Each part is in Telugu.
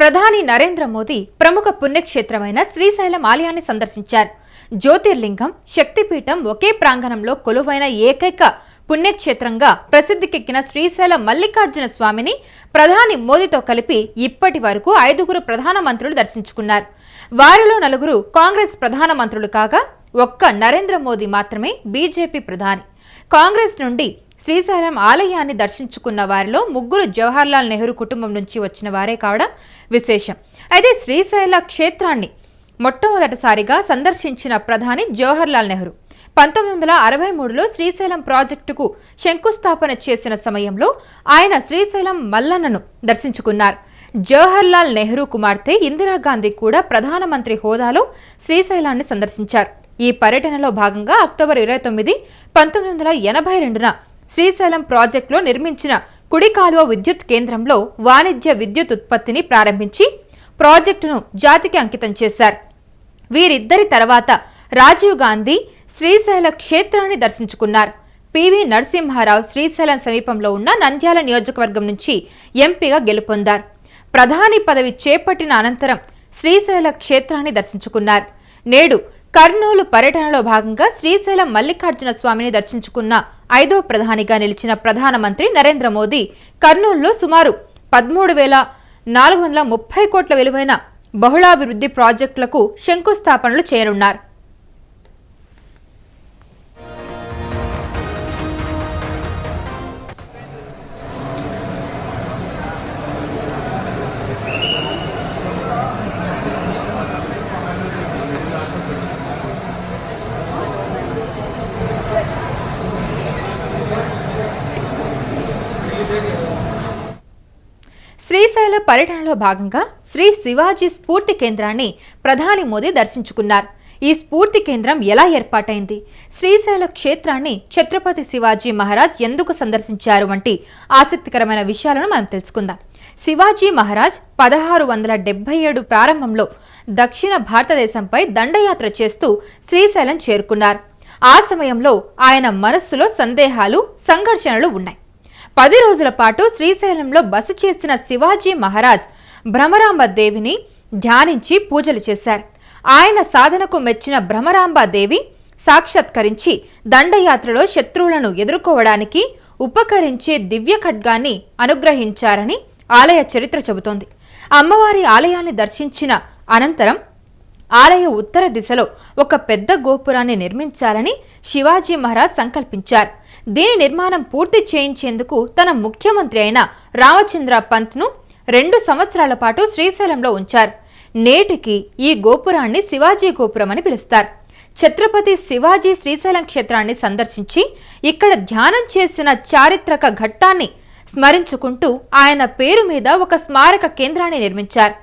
ప్రధాని నరేంద్ర మోదీ ప్రముఖ పుణ్యక్షేత్రమైన శ్రీశైలం ఆలయాన్ని సందర్శించారు. జ్యోతిర్లింగం శక్తిపీఠం ఒకే ప్రాంగణంలో కొలువైన ఏకైక పుణ్యక్షేత్రంగా ప్రసిద్ధికెక్కిన శ్రీశైలం మల్లికార్జున స్వామిని ప్రధాని మోదీతో కలిపి ఇప్పటి వరకు ఐదుగురు ప్రధానమంత్రులు దర్శించుకున్నారు. వారిలో నలుగురు కాంగ్రెస్ ప్రధానమంత్రులు కాగా ఒక్క నరేంద్ర మోదీ మాత్రమే బీజేపీ ప్రధాని. కాంగ్రెస్ నుండి శ్రీశైలం ఆలయాన్ని దర్శించుకున్న వారిలో ముగ్గురు జవహర్లాల్ నెహ్రూ కుటుంబం నుంచి వచ్చిన వారే కావడం విశేషం. అయితే శ్రీశైల క్షేత్రాన్ని మొట్టమొదటిసారిగా సందర్శించిన ప్రధాని జవహర్లాల్ నెహ్రూ పంతొమ్మిది వందల అరవై మూడులో శ్రీశైలం ప్రాజెక్టుకు శంకుస్థాపన చేసిన సమయంలో ఆయన శ్రీశైలం మల్లన్నను దర్శించుకున్నారు. జవహర్లాల్ నెహ్రూ కుమార్తె ఇందిరాగాంధీ కూడా ప్రధానమంత్రి హోదాలో శ్రీశైలాన్ని సందర్శించారు. ఈ పర్యటనలో భాగంగా అక్టోబర్ ఇరవై తొమ్మిది పంతొమ్మిది వందల ఎనభై రెండున శ్రీశైలం ప్రాజెక్టులో నిర్మించిన కుడి కాలువ విద్యుత్ కేంద్రంలో వాణిజ్య విద్యుత్ ఉత్పత్తిని ప్రారంభించి ప్రాజెక్టును జాతికి అంకితం చేశారు. వీరిద్దరి తర్వాత రాజీవ్ గాంధీ శ్రీశైల క్షేత్రాన్ని దర్శించుకున్నారు. పివి నరసింహారావు శ్రీశైలం సమీపంలో ఉన్న నంద్యాల నియోజకవర్గం నుంచి ఎంపీగా గెలుపొందారు. ప్రధాని పదవి చేపట్టిన అనంతరం శ్రీశైల క్షేత్రాన్ని దర్శించుకున్నారు. నేడు కర్నూలు పర్యటనలో భాగంగా శ్రీశైలం మల్లికార్జున స్వామిని దర్శించుకున్న ఐదో ప్రధానిగా నిలిచిన ప్రధానమంత్రి నరేంద్ర మోదీ కర్నూలులో సుమారు పదమూడు వేల నాలుగు వందల ముప్పై కోట్ల విలువైన బహుళాభివృద్ధి ప్రాజెక్టులకు శంకుస్థాపనలు చేయనున్నారు. శ్రీశైల పర్యటనలో భాగంగా శ్రీ శివాజీ స్ఫూర్తి కేంద్రాన్ని ప్రధాని మోదీ దర్శించుకున్నారు. ఈ స్ఫూర్తి కేంద్రం ఎలా ఏర్పాటైంది? శ్రీశైల క్షేత్రాన్ని ఛత్రపతి శివాజీ మహారాజ్ ఎందుకు సందర్శించారు వంటి ఆసక్తికరమైన విషయాలను మనం తెలుసుకుందాం. శివాజీ మహారాజ్ పదహారు వందల డెబ్బై ఏడు ప్రారంభంలో దక్షిణ భారతదేశంపై దండయాత్ర చేస్తూ శ్రీశైలం చేరుకున్నారు. ఆ సమయంలో ఆయన మనస్సులో సందేహాలు సంఘర్షణలు ఉన్నాయి. పది రోజుల పాటు శ్రీశైలంలో బస చేసిన శివాజీ మహారాజ్ భ్రమరాంబ దేవిని ధ్యానించి పూజలు చేశారు. ఆయన సాధనకు మెచ్చిన భ్రమరాంబ దేవి సాక్షాత్కరించి దండయాత్రలో శత్రువులను ఎదుర్కోవడానికి ఉపకరించే దివ్య ఖడ్గాన్ని అనుగ్రహించారని ఆలయ చరిత్ర చెబుతోంది. అమ్మవారి ఆలయాన్ని దర్శించిన అనంతరం ఆలయ ఉత్తర దిశలో ఒక పెద్ద గోపురాన్ని నిర్మించాలని శివాజీ మహారాజ్ సంకల్పించారు. దీని నిర్మాణం పూర్తి చేయించేందుకు తన ముఖ్యమంత్రి అయిన రామచంద్ర పంత్ను రెండు సంవత్సరాల పాటు శ్రీశైలంలో ఉంచారు. నేటికి ఈ గోపురాన్ని శివాజీ గోపురం అని పిలుస్తారు. ఛత్రపతి శివాజీ శ్రీశైలం క్షేత్రాన్ని సందర్శించి ఇక్కడ ధ్యానం చేసిన చారిత్రక ఘట్టాన్ని స్మరించుకుంటూ ఆయన పేరు మీద ఒక స్మారక కేంద్రాన్ని నిర్మించారు.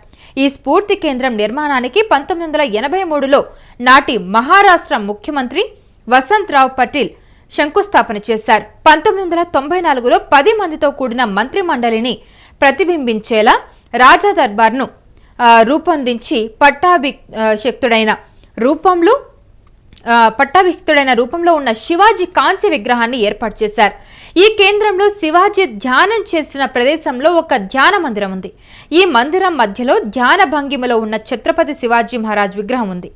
ఈ స్ఫూర్తి కేంద్రం నిర్మాణానికి పంతొమ్మిది వందల ఎనభై మూడులో నాటి మహారాష్ట్ర ముఖ్యమంత్రి వసంతరావు పటేల్ శంకుస్థాపన చేశారు. పంతొమ్మిది వందల తొంభై నాలుగులో పది మందితో కూడిన మంత్రి మండలిని ప్రతిబింబించేలా రాజా దర్బార్ను రూపొందించి రూపొందించి పట్టాభిషక్తుడైన రూపంలో ఆ, పట్టాభిషిక్తుడైన రూపంలో ఉన్న శివాజీ కాంస్య విగ్రహాన్ని ఏర్పాటు చేశారు. ఈ కేంద్రంలో శివాజీ ధ్యానం చేసిన ప్రదేశంలో ఒక ధ్యాన మందిరం ఉంది. ఈ మందిరం మధ్యలో ధ్యాన భంగిమలో ఉన్న ఛత్రపతి శివాజీ మహారాజ్ విగ్రహం ఉంది.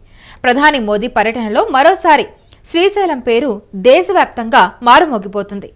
ప్రధాని మోదీ పర్యటనలో మరోసారి శ్రీశైలం పేరు దేశవ్యాప్తంగా మారుమోగిపోతుంది.